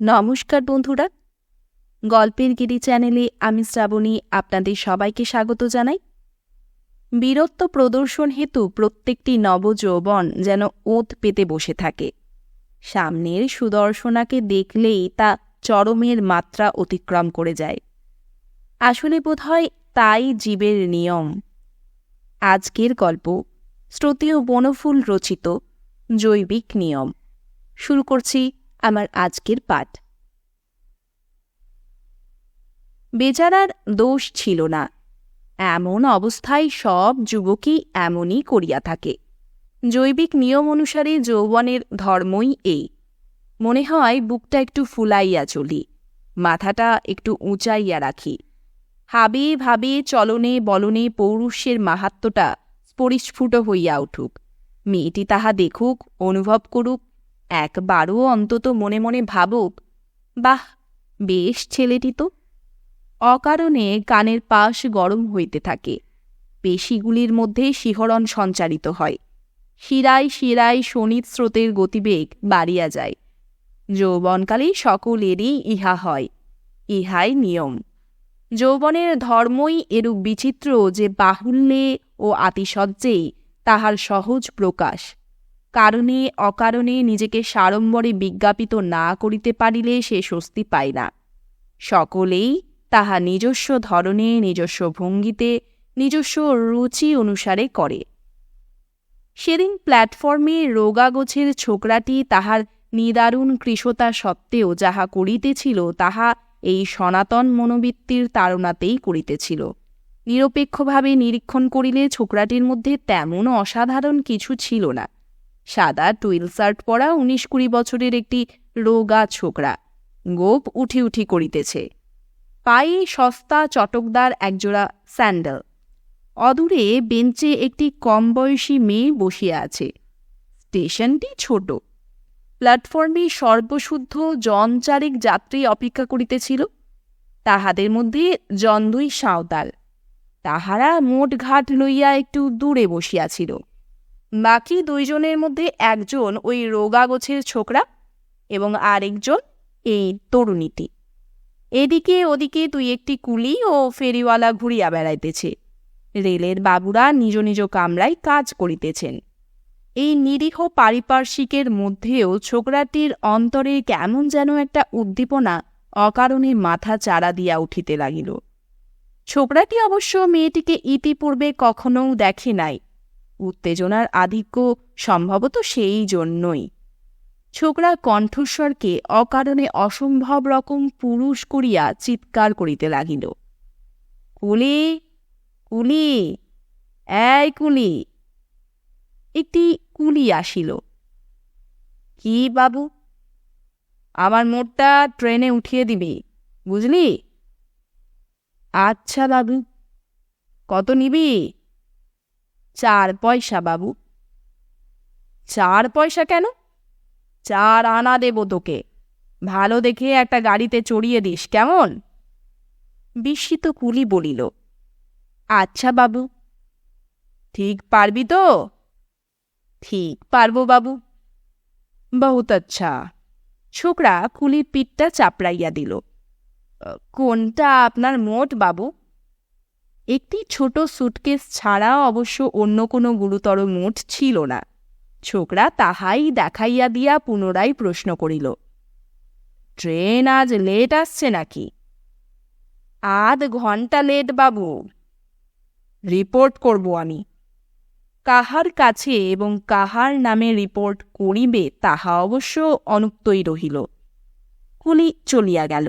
নমস্কার বন্ধুরা। গল্পের গিরি চ্যানেলে আমি শ্রাবণী আপনাদের সবাইকে স্বাগত জানাই। বীরত্ব প্রদর্শন হেতু প্রত্যেকটি নবযৌবন যেন ওত পেতে বসে থাকে। সামনের সুদর্শনাকে দেখলেই তা চরমের মাত্রা অতিক্রম করে যায়। আসলে বোধহয় তাই জীবের নিয়ম। আজকের গল্প শ্রুতীয় বনফুল রচিত জৈবিক নিয়ম। শুরু করছি আমার আজকের পাঠ। বেচারার দোষ ছিল না। এমন অবস্থায় সব যুবকই এমনই করিয়া থাকে। জৈবিক নিয়ম অনুসারে যৌবনের ধর্মই এই। মনে হয় বুকটা একটু ফুলাইয়া চলি, মাথাটা একটু উঁচাইয়া রাখি। হাবে ভাবে চলনে বলনে পৌরুষের মাহাত্ম্যটা স্ফুট হইয়া উঠুক। মেয়েটি তাহা দেখুক, অনুভব করুক একবারও অন্তত মনে মনে ভাবুক, বাহ, বেশ ছেলেটি তো। অকারণে কানের পাশ গরম হইতে থাকে, পেশিগুলির মধ্যে শিহরণ সঞ্চারিত হয়, শিরায় শিরায় শনিত স্রোতের গতিবেগ বাড়িয়া যায়, যৌবনকালে সকলেরই ইহা হয়, ইহাই নিয়ম। যৌবনের ধর্মই এরূপ বিচিত্র যে বাহুল্যে ও আতিশয্যেই তাহার সহজ প্রকাশ। কারণে, অকারণে নিজেকে সাড়ম্বরে বিজ্ঞাপিত না করিতে পারিলে সে স্বস্তি পায় না। সকলেই তাহা নিজস্ব ধরনে নিজস্ব ভঙ্গিতে, নিজস্ব রুচি অনুসারে করে। সেদিন প্ল্যাটফর্মে রোগাগোছের ছোকরাটি তাহার নিদারুণ কৃশতা সত্ত্বেও যাহা করিতেছিল তাহা এই সনাতন মনোবৃত্তির তাড়নাতেই করিতেছিল। নিরপেক্ষভাবে নিরীক্ষণ করিলে ছোকরাটির মধ্যে তেমন অসাধারণ কিছু ছিল না। সাদা টুইল শার্ট পরা উনিশ কুড়ি বছরের একটি রোগা ছোকরা। গোপ উঠি উঠি করিতেছে। পায়ে সস্তা চটকদার একজোড়া স্যান্ডেল। অদূরে বেঞ্চে একটি কম বয়সী মেয়ে বসিয়া আছে। স্টেশনটি ছোট। প্ল্যাটফর্মে সর্বশুদ্ধ জন চারেক যাত্রী অপেক্ষা করিতেছিল। তাহাদের মধ্যে জন্দুই সাঁওতাল। তাহারা মোট ঘাট লইয়া একটু দূরে বসিয়াছিল। বাকি দুইজনের মধ্যে একজন ওই রোগাগোছের ছোকরা এবং আরেকজন এই তরুণীটি। এদিকে ওদিকে তুই একটি কুলি ও ফেরিওয়ালা ঘুরিয়া বেড়াইতেছে। রেলের বাবুরা নিজ নিজ কামরায় কাজ করিতেছেন। এই নিরীহ পারিপার্শ্বিকের মধ্যেও ছোকরাটির অন্তরে কেমন যেন একটা উদ্দীপনা অকারণে মাথা চারা দিয়া উঠিতে লাগিল। ছোকরাটি অবশ্য মেয়েটিকে ইতিপূর্বে কখনও দেখে নাই। উত্তেজনার আধিক্য সম্ভবত সেই জন্যই। ছোকরা কণ্ঠস্বরকে অকারণে অসম্ভব রকম পুরুষ করিয়া চিৎকার করিতে লাগিল। কুলি কুলি, এই কুলি! একটি কুলি আসিল। কি বাবু? আমার মোটটা ট্রেনে উঠিয়ে দিবি, বুঝলি? আচ্ছা বাবু, কত নিবি? চার পয়সা, বাবু। চার পয়সা কেন? চার আনা দেব তোকে। ভালো দেখে একটা গাড়িতে চড়িয়ে দিস, কেমন? বিস্মিত কুলি বলিল আচ্ছা বাবু। ঠিক পারবি তো? ঠিক পারব, বাবু। বহুত আচ্ছা। ছোকরা কুলির পিঠটা চাপড়াইয়া দিল, কোনটা আপনার মোট, বাবু? একটি ছোট সুটকেস ছাড়া অবশ্য অন্য কোনো গুরুতর মোট ছিল না। ছোকরা তাহাই দেখাইয়া দিয়া পুনরায় প্রশ্ন করিল, ট্রেন আজ লেট আসছে নাকি? আধ ঘণ্টা লেট বাবু। রিপোর্ট করব আমি। কাহার কাছে এবং কাহার নামে রিপোর্ট করিবে তাহা অবশ্য অনুক্তই রহিল। কুলি চলিয়া গেল।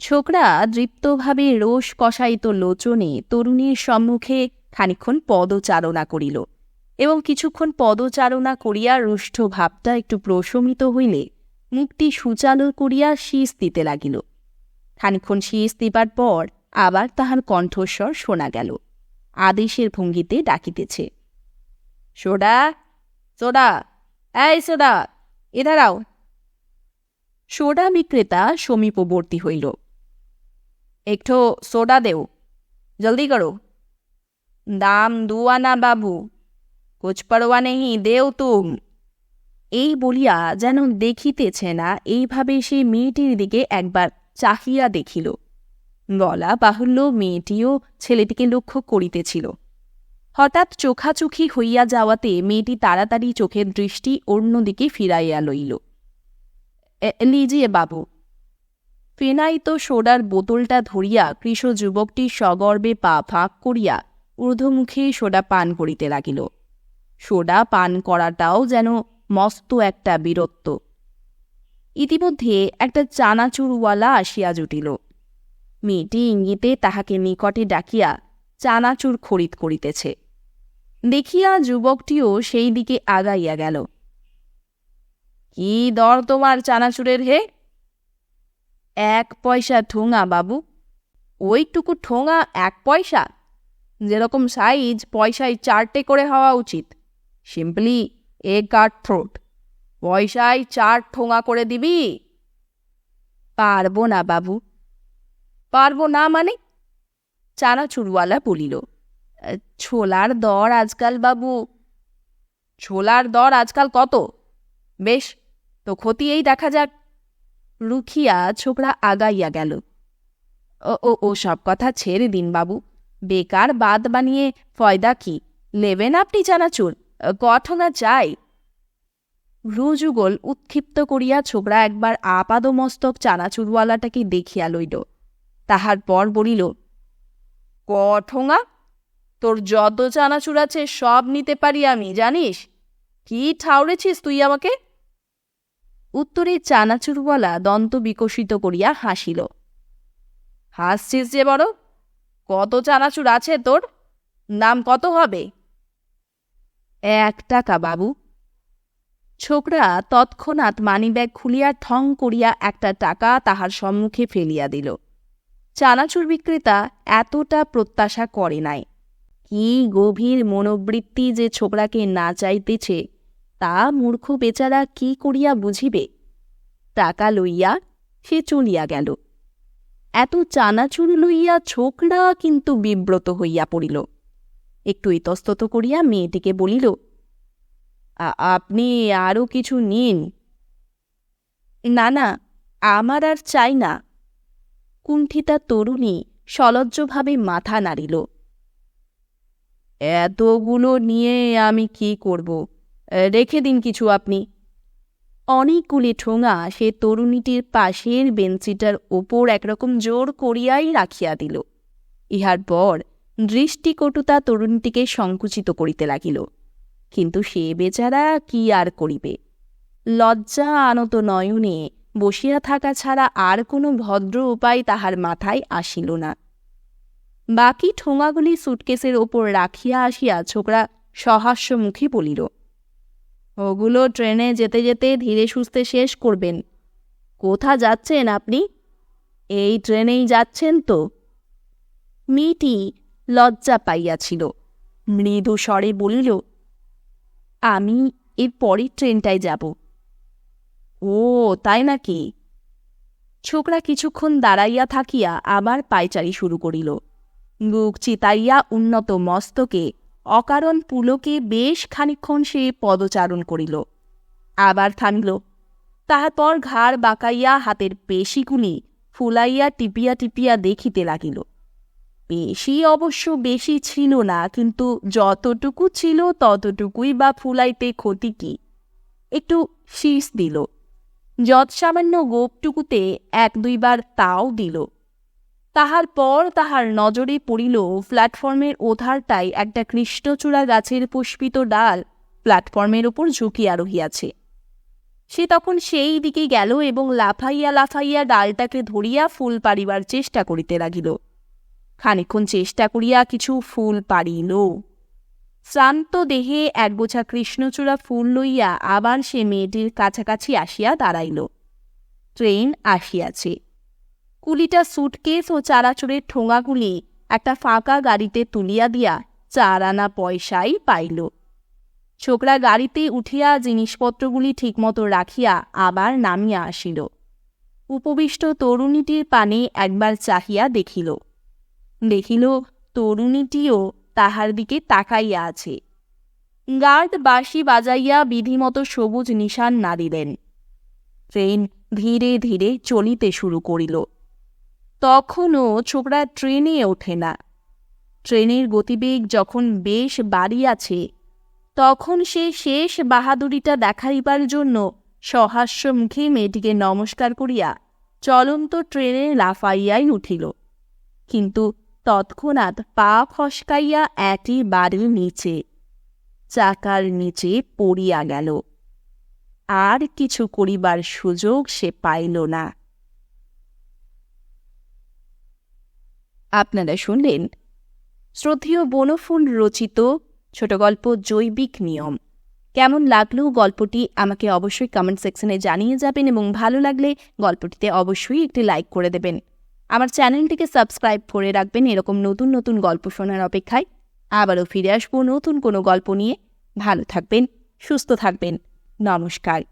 ছোকরা দৃপ্তভাবে রোষ কষায়িত লোচনে তরুণীর সম্মুখে খানিক্ষণ পদচারণা করিল এবং কিছুক্ষণ পদচারণা করিয়া রুষ্ঠ ভাবটা একটু প্রশমিত হইলে মুখটি সুচালু করিয়া শীষ দিতে লাগিল। খানিক্ষণ শীষ দিবার পর আবার তাহার কণ্ঠস্বর শোনা গেল, আদেশের ভঙ্গিতে ডাকিতেছে, সোডা সোডা, এই সোডা, এ দাঁড়াও। সোডা বিক্রেতা সমীপবর্তী হইল। એકઠો সোডা দেও। জলদি કરો দাম দুয়ানা বাবু কোচ পড়োয়া নেহি দেও তুম। এই বলিয়া যেন দেখিতেছে না, এইভাবে সে মেয়েটির দিকে একবার চাহিয়া দেখিল। বলা বাহুল্য মেয়েটিও ছেলেটিকে লক্ষ্য করিতেছিল। হঠাৎ চোখাচোখি হইয়া যাওয়াতে মেয়েটি তাড়াতাড়ি চোখের দৃষ্টি অন্যদিকে ফিরাইয়া লইল। লিজিয়ে বাবু ফেনাইত সোডার বোতলটা ধরিয়া কৃষ যুবকটি সগর্বে পা ফাঁক করিয়া ঊর্ধ্বমুখে সোডা পান করিতে লাগিল। সোডা পান করাটাও যেন মস্ত একটা বীরত্ব। ইতিমধ্যে একটা চানাচুরওয়ালা আসিয়া জুটিল। মেয়েটি ইঙ্গিতে তাহাকে নিকটে ডাকিয়া চানাচুর খরিদ করিতেছে। দেখিয়া যুবকটিও সেই দিকে আগাইয়া গেল। কি দর তোমার চানাচুরের হে? এক পয়সা ঠোঙা, বাবু। ওইটুকু ঠোঙা এক পয়সা। যেরকম সাইজ পয়সায় চারটে করে হওয়া উচিত। সিম্পলি এ কাট থ্রোট পয়সায় চার ঠোঙা করে দিবি। পারব না, বাবু। পারব না মানে? চানাচুরওয়ালা বলিল, ছোলার দর আজকাল, বাবু। ছোলার দর আজকাল কত? বেশ, তো ক্ষতি এই দেখা যাক। রুখিয়া ছোকরা আগাইয়া গেল। ও ও ও, সব কথা ছেড়ে দিন বাবু। বেকার বাদ বানিয়ে ফয়দা কি? নেবেন আপনি চানাচুর? কঠনা চাই। ভ্রুযুগল উৎক্ষিপ্ত করিয়া ছোকরা একবার আপাদমস্তক চানাচুরওয়ালাটাকে দেখিয়া লইল। তাহার পর বলিল, কঠোঙা, তোর যত চানাচুর আছে সব নিতে পারি আমি, জানিস? কি ঠাউরেছিস তুই আমাকে? উত্তরে চানাচুরওয়ালা দন্ত বিকশিত করিয়া হাসিল। হাসছিস যে বড়? কত চানাচুর আছে তোর? নাম কত হবে? এক টাকা, বাবু। ছোকরা তৎক্ষণাৎ মানিব্যাগ খুলিয়া ঠং করিয়া একটা টাকা তাহার সম্মুখে ফেলিয়া দিল। চানাচুর বিক্রেতা এতটা প্রত্যাশা করে নাই। কি গভীর মনোবৃত্তি যে ছোকরাকে না চাইতেছে। তা মূর্খ বেচারা কি করিয়া বুঝিবে? টাকা লইয়া সে চলিয়া গেল। এত চানাচুর লইয়া ছোকরা কিন্তু বিব্রত হইয়া পড়িল। একটু ইতস্তত করিয়া মেয়েটিকে বলিল, "আ- আপনি আরও কিছু নিন। না না, আমার আর চাই না। কুণ্ঠিতা তরুণী সলজ্জভাবে মাথা নাড়িল। এতগুলো নিয়ে আমি কি করব? রেখে দিন কিছু আপনি। অনেকগুলি ঠোঙা সে তরুণীটির পাশের বেঞ্চিটার ওপর একরকম জোর করিয়াই রাখিয়া দিল। ইহার পর দৃষ্টিকটুতা তরুণীটিকে সংকুচিত করিতে লাগিল। কিন্তু সে বেচারা কি আর করিবে? লজ্জা আনত নয়নে বসিয়া থাকা ছাড়া আর কোনো ভদ্র উপায় তাহার মাথায় আসিল না। বাকি ঠোঙাগুলি সুটকেসের ওপর রাখিয়া আসিয়া ছোকরা সহাস্যমুখী বলিল ওগুলো ট্রেনে যেতে যেতে ধীরে সুস্থে শেষ করবেন। কোথা যাচ্ছেন আপনি? এই ট্রেনেই যাচ্ছেন তো। মেয়েটি লজ্জা পাইয়াছিল। মৃদু স্বরে বলিল, আমি এর পরের ট্রেনটায় যাব। ও, তাই নাকি? ছোকরা কিছুক্ষণ দাঁড়াইয়া থাকিয়া আবার পায়চারি শুরু করিল। বুক চিতাইয়া উন্নত মস্তকে অকারণ পুলকে বেশ খানিক্ষণ সে পদচারণ করিল। আবার থামিল। তাহার ঘাড় বাঁকাইয়া হাতের পেশিগুলি ফুলাইয়া টিপিয়া টিপিয়া দেখিতে লাগিল। পেশি অবশ্য বেশি ছিল না, কিন্তু যতটুকু ছিল ততটুকুই বা ফুলাইতে ক্ষতি কি? একটু শীষ দিল। যৎসামান্য গোপটুকুতে এক দুইবার তাও দিল। তাহার পর তাহার নজরে পড়িল প্ল্যাটফর্মের ওধারটায় একটা কৃষ্ণচূড়া গাছের পুষ্পিত ডাল প্ল্যাটফর্মের ওপর ঝুঁকিয়া রহিয়াছে। সে তখন সেই দিকে গেল এবং লাফাইয়া লাফাইয়া ডালটাকে ধরিয়া ফুল পারিবার চেষ্টা করিতে লাগিল। খানিক্ষণ চেষ্টা করিয়া কিছু ফুল পারিল শ্রান্ত দেহে এক একগোছা কৃষ্ণচূড়া ফুল লইয়া আবার সে মেয়েটির কাছাকাছি আসিয়া দাঁড়াইল। ট্রেন আসিয়াছে। কুলিটা সুটকেস ও চারাচুরের ঠোঙাগুলি একটা ফাঁকা গাড়িতে তুলিয়া দিয়া চার আনা পয়সাই পাইল। ছোকরা গাড়িতে উঠিয়া জিনিসপত্রগুলি ঠিকমতো রাখিয়া আবার নামিয়া আসিল। উপবিষ্ট তরুণীটির পানে একবার চাহিয়া দেখিল। দেখিল, তরুণীটিও তাহার দিকে তাকাইয়া আছে। গার্ড বাঁশি বাজাইয়া বিধিমতো সবুজ নিশান না দিলেন ট্রেন ধীরে ধীরে চলিতে শুরু করিল। তখনও ছোকরা ট্রেনে ওঠে না। ট্রেনের গতিবেগ যখন বেশ বাড়িয়াছে, তখন সে শেষ বাহাদুরিটা দেখাইবার জন্য সহাস্য মুখে মেয়েটিকে নমস্কার করিয়া চলন্ত ট্রেনে লাফাইয়াই উঠিল। কিন্তু তৎক্ষণাৎ পা ফসকাইয়া বাড়ির নিচে, চাকার নিচে পড়িয়া গেল। আর কিছু করিবার সুযোগ সে পাইল না। আপনারা শুনলেন শ্রদ্ধেয় বনফুল রচিত ছোট গল্প জৈবিক নিয়ম। কেমন লাগল গল্পটি আমাকে অবশ্যই কমেন্ট সেকশনে জানিয়ে যাবেন এবং ভালো লাগলে গল্পটিতে অবশ্যই একটি লাইক করে দেবেন। আমার চ্যানেলটিকে সাবস্ক্রাইব করে রাখবেন এরকম নতুন নতুন গল্প শোনার অপেক্ষায়। আবারও ফিরে আসব নতুন কোনো গল্প নিয়ে। ভালো থাকবেন, সুস্থ থাকবেন। নমস্কার।